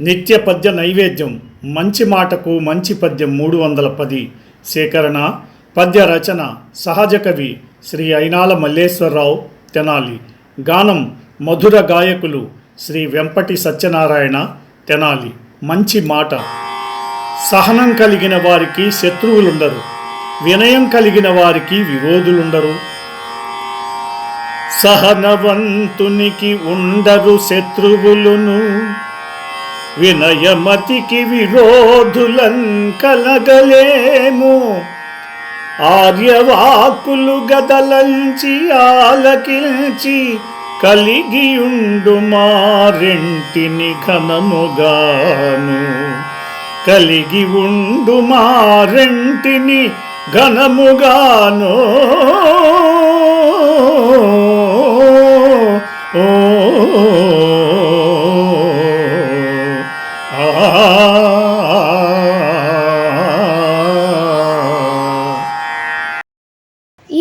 నిత్య పద్య నైవేద్యం మంచి మాటకు మంచి పద్యం మూడు వందల పది. సేకరణ పద్య రచన సహజ కవి శ్రీ అయినాల మల్లేశ్వరరావు తెనాలి. గానం మధుర గాయకులు శ్రీ వెంపటి సత్యనారాయణ తెనాలి. మంచి మాట. సహనం కలిగిన వారికి శత్రువులుండరు. వినయం కలిగిన వారికి విరోధులుండరు. సహనవంతునికి ఉండరు శత్రువులును. వినయమతికి విరోధులం కలగలేము ఆర్యవాకులు గదలంచి ఆలకించి కలిగియుండు మారింటిని ఘనముగాను. కలిగి ఉండు మారింటిని ఘనముగాను. ఓ